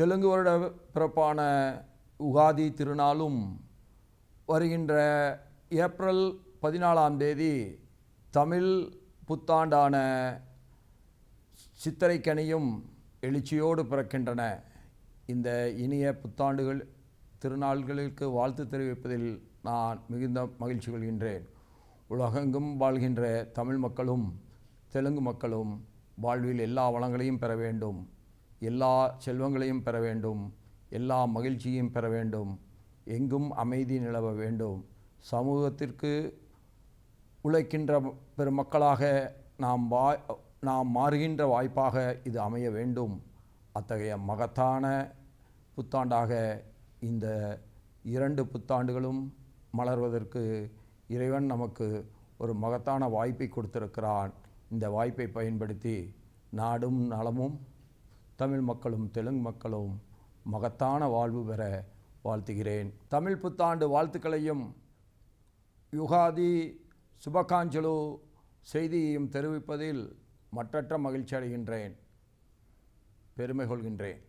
தெலுங்கு வருட பிறப்பான உகாதி திருநாளும் வருகின்ற ஏப்ரல் பதினாலாம் தேதி தமிழ் புத்தாண்டான சித்திரைக்கனியும் எழுச்சியோடு பிறக்கின்றன. இந்த இனிய புத்தாண்டுகள் திருநாள்களுக்கு வாழ்த்து தெரிவிப்பதில் நான் மிகுந்த மகிழ்ச்சி கொள்கின்றேன். உலகெங்கும் வாழ்கின்ற தமிழ் மக்களும் தெலுங்கு மக்களும் வாழ்வில் எல்லா வளங்களையும் பெற வேண்டும். எல்லா செல்வங்களையும் பெற வேண்டும். எல்லா மகிழ்ச்சியும் பெற வேண்டும். எங்கும் அமைதி நிலவ வேண்டும். சமூகத்திற்கு உழைக்கின்ற பெருமக்களாக நாம் வா நாம் மாறுகின்ற வாய்ப்பாக இது அமைய வேண்டும். அத்தகைய மகத்தான புத்தாண்டாக இந்த இரண்டு புத்தாண்டுகளும் மலர்வதற்கு இறைவன் நமக்கு ஒரு மகத்தான வாய்ப்பை கொடுத்திருக்கிறான். இந்த வாய்ப்பை பயன்படுத்தி நாடும் நலமும் தமிழ் மக்களும் தெலுங்கு மக்களும் மகத்தான வாழ்வு பெற வாழ்த்துகிறேன். தமிழ் புத்தாண்டு வாழ்த்துக்களையும் யுகாதி சுபகாஞ்சலு செய்தியையும் தெரிவிப்பதில் மற்றற்ற மகிழ்ச்சி அடைகின்றேன். பெருமை கொள்கின்றேன்.